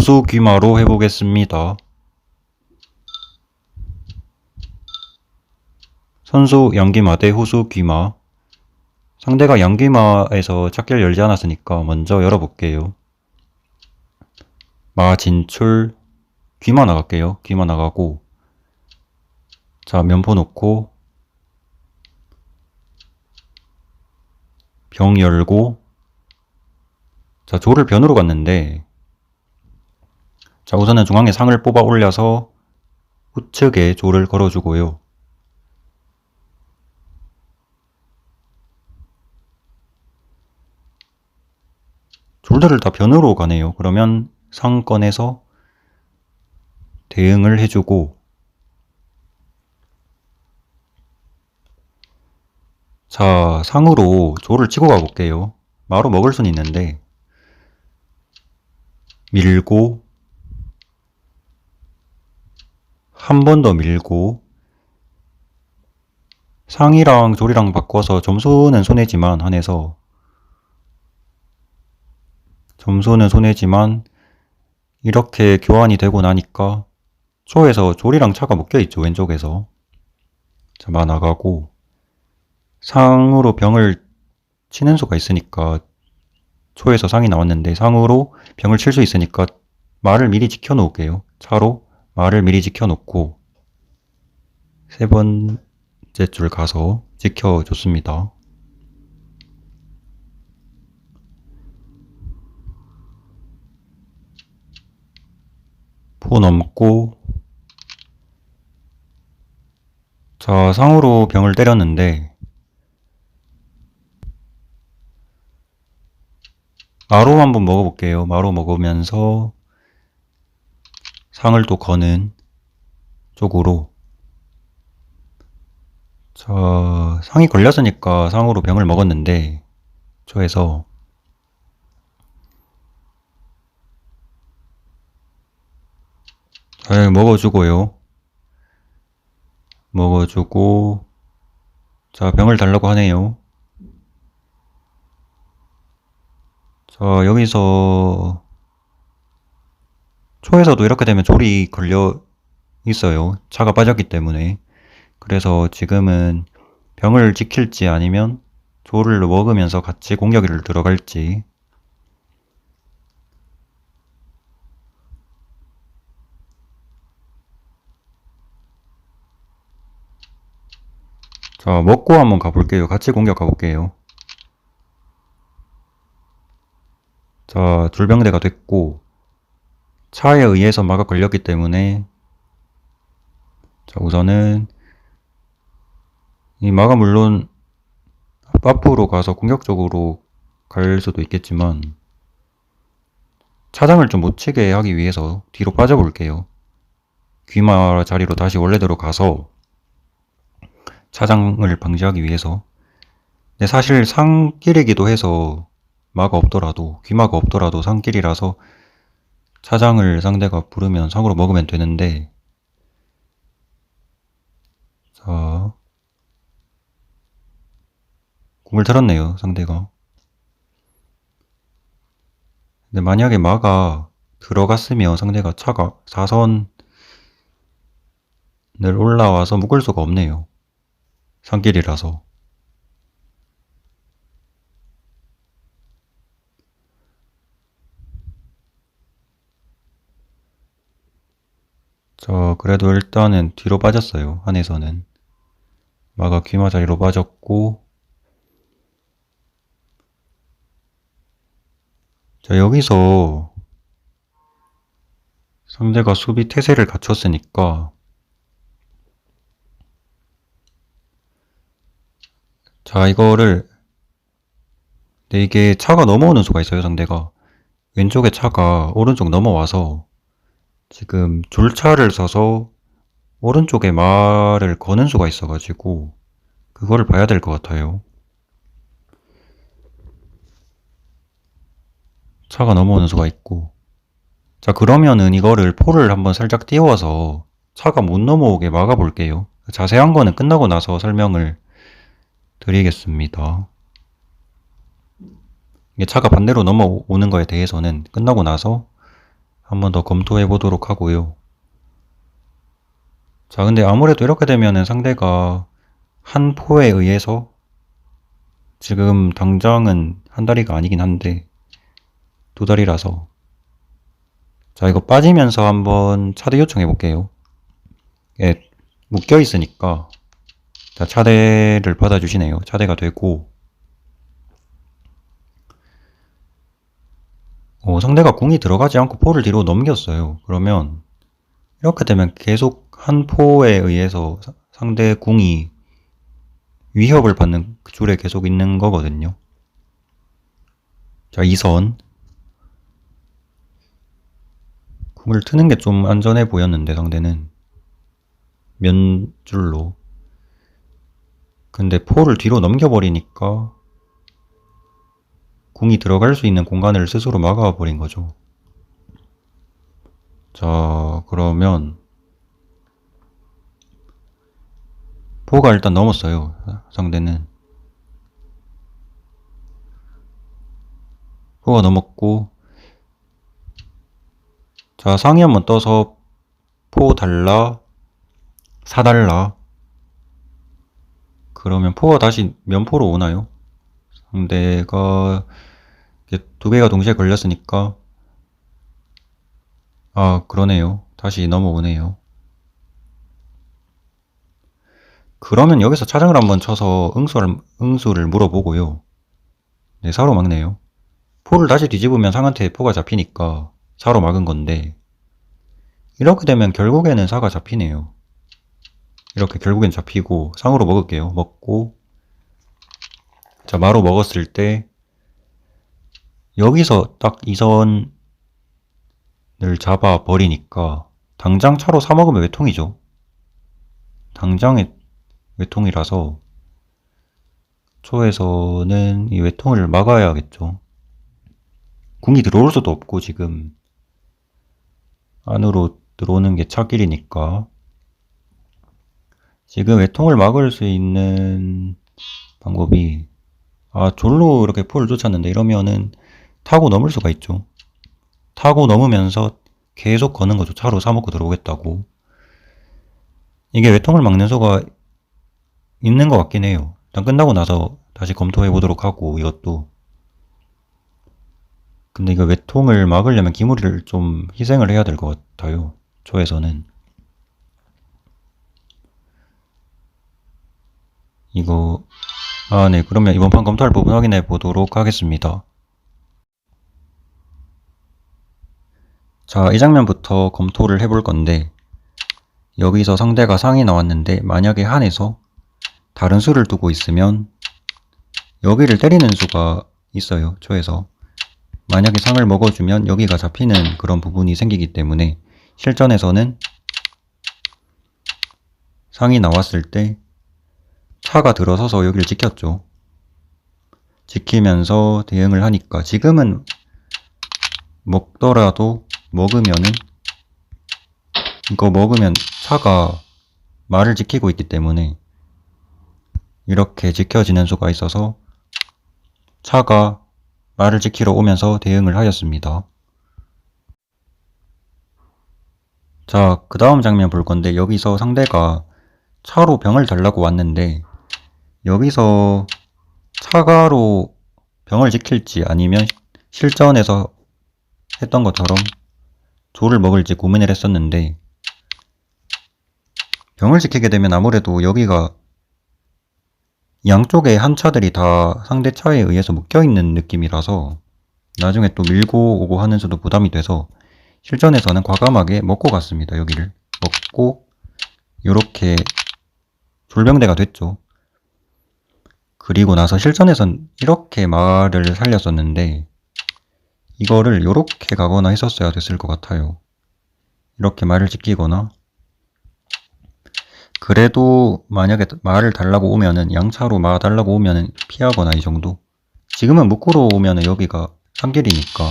후수 귀마로 해보겠습니다. 선수 양귀마 대 후수 귀마. 상대가 양귀마에서 찾기를 열지 않았으니까 먼저 열어볼게요. 마 진출 귀마 나갈게요. 귀마 나가고 자 면포 놓고 병 열고 자 조를 변으로 갔는데 자 우선은 중앙에 상을 뽑아 올려서 우측에 조를 걸어주고요. 졸들을 다 변으로 가네요. 그러면 상권에서 대응을 해주고 자 상으로 조를 치고 가볼게요. 마로 먹을 순 있는데 밀고 한 번 더 밀고 상이랑 조리랑 바꿔서 점수는 손해지만 한해서 점수는 손해지만 이렇게 교환이 되고 나니까 초에서 조리랑 차가 묶여있죠 왼쪽에서. 자마 나가고 상으로 병을 치는 수가 있으니까 초에서 상이 나왔는데 상으로 병을 칠 수 있으니까 말을 미리 지켜 놓을게요. 차로 말을 미리 지켜 놓고 세 번째 줄 가서 지켜 줬습니다 포 넘고 자 상으로 병을 때렸는데 마로 한번 먹어볼게요. 마로 먹으면서 상을 또 거는 쪽으로 자 상이 걸렸으니까 상으로 병을 먹었는데 저에서 잘 먹어주고요. 먹어주고 자 병을 달라고 하네요. 자 여기서 초에서도 이렇게 되면 졸이 걸려 있어요. 차가 빠졌기 때문에 그래서 지금은 병을 지킬지 아니면 조를 먹으면서 같이 공격을 들어갈지 자, 먹고 한번 가볼게요. 같이 공격 가볼게요. 자, 줄병대가 됐고, 차에 의해서 막아 걸렸기 때문에, 자, 우선은, 이 마가 물론, 앞으로 가서 공격적으로 갈 수도 있겠지만, 차장을 좀 못 치게 하기 위해서 뒤로 빠져볼게요. 귀마 자리로 다시 원래대로 가서, 차장을 방지하기 위해서 근데 사실 상길이기도 해서 마가 없더라도 귀마가 없더라도 상길이라서 차장을 상대가 부르면 상으로 먹으면 되는데 자 궁을 틀었네요 상대가. 근데 만약에 마가 들어갔으면 상대가 차가 사선을 올라와서 묶을 수가 없네요. 산길이라서 저 그래도 일단은 뒤로 빠졌어요 한에서는 마가 귀마 자리로 빠졌고 자 여기서 상대가 수비 태세를 갖췄으니까 자, 이거를, 근데 이게 차가 넘어오는 수가 있어요, 상대가. 왼쪽에 차가 오른쪽 넘어와서 지금 줄차를 서서 오른쪽에 말을 거는 수가 있어가지고 그거를 봐야 될 것 같아요. 차가 넘어오는 수가 있고 자 그러면은 이거를 포를 한번 살짝 띄워서 차가 못 넘어오게 막아 볼게요. 자세한 거는 끝나고 나서 설명을 드리겠습니다. 이게 차가 반대로 넘어오는 거에 대해서는 끝나고 나서 한번 더 검토해 보도록 하고요. 자, 근데 아무래도 이렇게 되면은 상대가 한 포에 의해서 지금 당장은 한 다리가 아니긴 한데 두 다리라서 자, 이거 빠지면서 한번 차대 요청해 볼게요. 예, 묶여 있으니까 자, 차대를 받아주시네요. 차대가 되고 어, 상대가 궁이 들어가지 않고 포를 뒤로 넘겼어요. 그러면 이렇게 되면 계속 한 포에 의해서 사- 상대 궁이 위협을 받는 그 줄에 계속 있는 거거든요. 자, 2선. 궁을 트는 게 좀 안전해 보였는데, 상대는. 면 줄로. 근데 포를 뒤로 넘겨버리니까 궁이 들어갈 수 있는 공간을 스스로 막아버린 거죠. 자, 그러면 포가 일단 넘었어요. 상대는. 포가 넘었고 자, 상위 한번 떠서 포 달라 4달라 그러면 포가 다시 면포로 오나요? 상대가 두 개가 동시에 걸렸으니까 아 그러네요. 다시 넘어오네요. 그러면 여기서 차장을 한번 쳐서 응수를, 응수를 물어보고요. 네, 사로 막네요. 포를 다시 뒤집으면 상한테 포가 잡히니까 사로 막은 건데 이렇게 되면 결국에는 사가 잡히네요. 이렇게 결국엔 잡히고 상으로 먹을게요. 먹고 자 마로 먹었을 때 여기서 딱 이 선을 잡아 버리니까 당장 차로 사 먹으면 외통이죠. 당장에 외통이라서 초에서는 이 외통을 막아야겠죠. 궁이 들어올 수도 없고 지금 안으로 들어오는 게 차길이니까 지금 외통을 막을 수 있는 방법이 아 졸로 이렇게 포를 쫓았는데 이러면은 타고 넘을 수가 있죠. 타고 넘으면서 계속 거는 거죠. 차로 사먹고 들어오겠다고. 이게 외통을 막는 수가 있는 것 같긴 해요. 일단 끝나고 나서 다시 검토해 보도록 하고 이것도 근데 이거 외통을 막으려면 기물을 좀 희생을 해야 될 것 같아요. 초에서는 이거 아 네 그러면 이번 판 검토할 부분 확인해 보도록 하겠습니다. 자, 이 장면부터 검토를 해볼 건데 여기서 상대가 상이 나왔는데 만약에 한에서 다른 수를 두고 있으면 여기를 때리는 수가 있어요. 초에서. 만약에 상을 먹어주면 여기가 잡히는 그런 부분이 생기기 때문에 실전에서는 상이 나왔을 때 차가 들어서서 여기를 지켰죠. 지키면서 대응을 하니까 지금은 먹더라도 먹으면은 이거 먹으면 차가 말을 지키고 있기 때문에 이렇게 지켜지는 수가 있어서 차가 말을 지키러 오면서 대응을 하였습니다. 자, 그 다음 장면 볼 건데 여기서 상대가 차로 병을 달라고 왔는데 여기서 차가로 병을 지킬지 아니면 실전에서 했던 것처럼 조를 먹을지 고민을 했었는데 병을 지키게 되면 아무래도 여기가 양쪽에 한 차들이 다 상대 차에 의해서 묶여있는 느낌이라서 나중에 또 밀고 오고 하는 수도 부담이 돼서 실전에서는 과감하게 먹고 갔습니다. 여기를 먹고 요렇게 졸병대가 됐죠. 그리고 나서 실전에선 이렇게 말을 살렸었는데 이거를 요렇게 가거나 했었어야 됐을 것 같아요. 이렇게 말을 지키거나 그래도 만약에 말을 달라고 오면은 양차로 마 달라고 오면은 피하거나 이 정도. 지금은 묶으러 오면은 여기가 상길이니까.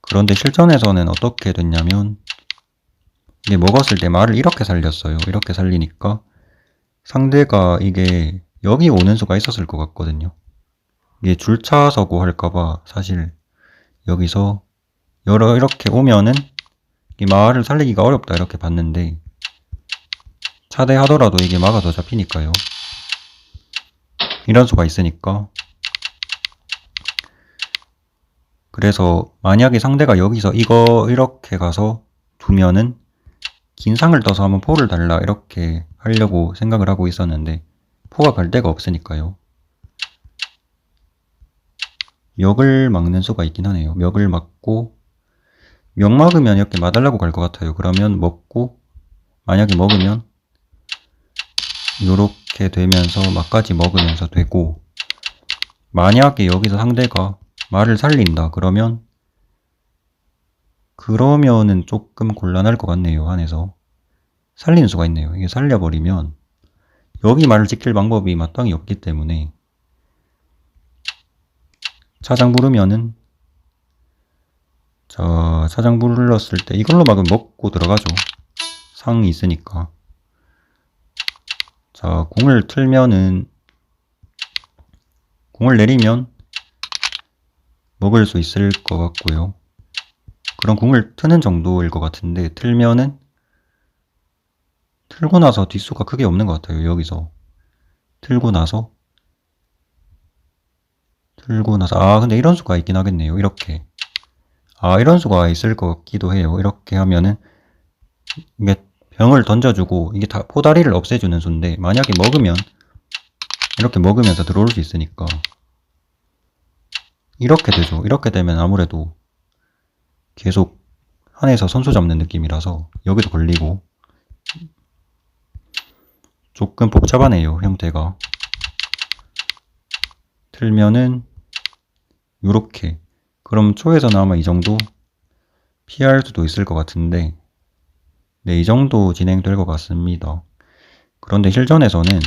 그런데 실전에서는 어떻게 됐냐면 이게 먹었을 때 말을 이렇게 살렸어요. 이렇게 살리니까 상대가 이게 여기 오는 수가 있었을 것 같거든요. 이게 줄차 서고 할까봐 사실 여기서 여러 이렇게 오면은 이 마를 살리기가 어렵다 이렇게 봤는데 차대하더라도 이게 마가 더 잡히니까요. 이런 수가 있으니까 그래서 만약에 상대가 여기서 이거 이렇게 가서 두면은 긴 상을 떠서 한번 포를 달라 이렇게 하려고 생각을 하고 있었는데 포가 갈 데가 없으니까요. 멱을 막는 수가 있긴 하네요. 멱을 막고 멱 막으면 이렇게 마달라고 갈 것 같아요. 그러면 먹고 만약에 먹으면 이렇게 되면서 막까지 먹으면서 되고 만약에 여기서 상대가 말을 살린다 그러면 그러면은 조금 곤란할 것 같네요 안에서 살리는 수가 있네요 이게 살려버리면 여기 말을 지킬 방법이 마땅히 없기 때문에 차장 부르면은 자 차장 불렀을 때 이걸로 막으면 먹고 들어가죠. 상이 있으니까. 자 공을 틀면은 공을 내리면 먹을 수 있을 것 같고요. 그런 공을 트는 정도일 것 같은데 틀면은 틀고 나서 뒷수가 크게 없는 것 같아요 여기서. 틀고 나서 틀고 나서 아 근데 이런 수가 있긴 하겠네요. 이렇게. 아 이런 수가 있을 것 같기도 해요. 이렇게 하면은 이게 병을 던져주고 이게 다 포다리를 없애주는 수인데 만약에 먹으면 이렇게 먹으면서 들어올 수 있으니까 이렇게 되죠. 이렇게 되면 아무래도 계속 한에서 선수 잡는 느낌이라서 여기도 걸리고 조금 복잡하네요 형태가. 틀면은 요렇게 그럼 초에서는 아마 이 정도 피할 수도 있을 것 같은데 네, 이 정도 진행될 것 같습니다. 그런데 실전에서는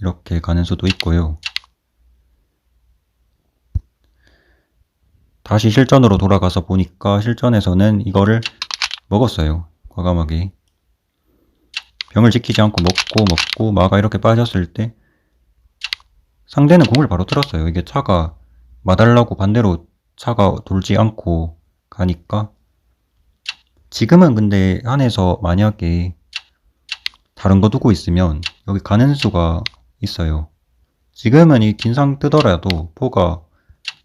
이렇게 가는 수도 있고요. 다시 실전으로 돌아가서 보니까 실전에서는 이거를 먹었어요. 과감하게. 병을 지키지 않고 먹고 먹고 마가 이렇게 빠졌을 때 상대는 공을 바로 틀었어요. 이게 차가 마달라고 반대로 차가 돌지 않고 가니까 지금은 근데 한에서 만약에 다른 거 두고 있으면 여기 가는 수가 있어요. 지금은 이 긴상 뜨더라도 포가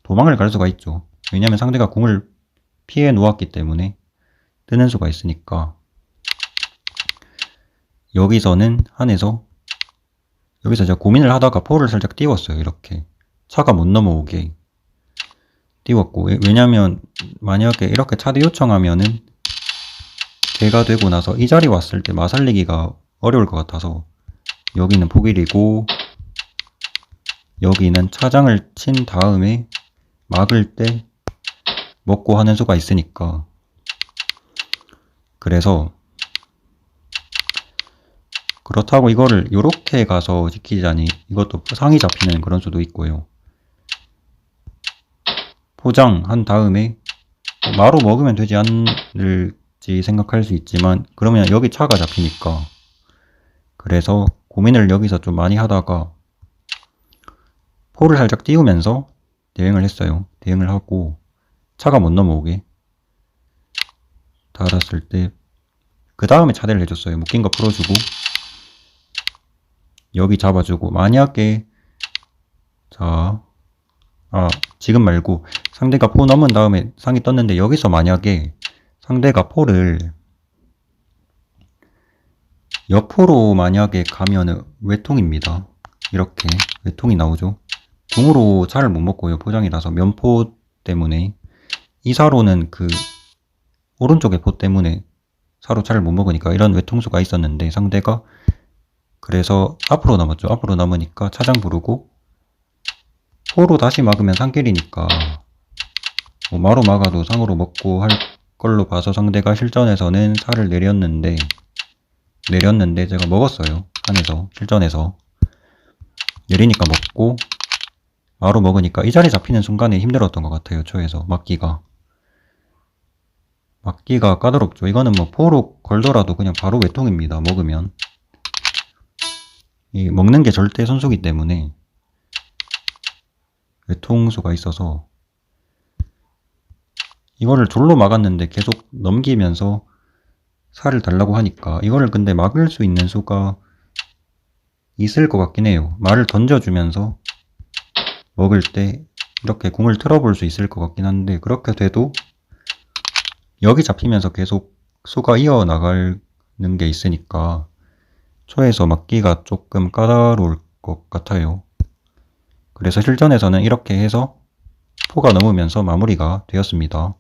도망을 갈 수가 있죠. 왜냐면 상대가 공을 피해 놓았기 때문에 뜨는 수가 있으니까 여기서는 한에서 여기서 제가 고민을 하다가 포를 살짝 띄웠어요. 이렇게 차가 못 넘어오게 띄웠고 왜냐면 만약에 이렇게 차대 요청하면은 개가 되고 나서 이 자리 왔을 때 마살리기가 어려울 것 같아서 여기는 포길이고 여기는 차장을 친 다음에 막을 때 먹고 하는 수가 있으니까 그래서 그렇다고 이거를 이렇게 가서 지키자니 이것도 상이 잡히는 그런 수도 있고요. 포장한 다음에 마로 먹으면 되지 않을지 생각할 수 있지만 그러면 여기 차가 잡히니까 그래서 고민을 여기서 좀 많이 하다가 포를 살짝 띄우면서 대응을 했어요. 대응을 하고 차가 못 넘어오게 달았을 때 그 다음에 차대를 해줬어요. 묶인 거 풀어주고 여기 잡아주고 만약에 자 아, 지금 말고 상대가 포 넘은 다음에 상이 떴는데 여기서 만약에 상대가 포를 옆으로 만약에 가면은 외통입니다. 이렇게 외통이 나오죠. 궁으로 차를 못 먹고요. 포장이라서 면포 때문에 이사로는 그 오른쪽의 포 때문에 사로 차를 못 먹으니까 이런 외통수가 있었는데 상대가 그래서 앞으로 남았죠. 앞으로 남으니까 차장 부르고 포로 다시 막으면 상길이니까 뭐 마로 막아도 상으로 먹고 할 걸로 봐서 상대가 실전에서는 살을 내렸는데 내렸는데 제가 먹었어요. 안에서 실전에서 내리니까 먹고 마로 먹으니까 이 자리 잡히는 순간에 힘들었던 것 같아요. 초에서 막기가 막기가 까다롭죠. 이거는 뭐 포로 걸더라도 그냥 바로 외통입니다. 먹으면 이 먹는 게 절대 선수기 때문에 외통수가 있어서 이거를 졸로 막았는데 계속 넘기면서 살을 달라고 하니까 이거를 근데 막을 수 있는 수가 있을 것 같긴 해요. 말을 던져주면서 먹을 때 이렇게 궁을 틀어볼 수 있을 것 같긴 한데 그렇게 돼도 여기 잡히면서 계속 수가 이어나가는 게 있으니까 초에서 막기가 조금 까다로울 것 같아요. 그래서 실전에서는 이렇게 해서 포가 넘으면서 마무리가 되었습니다.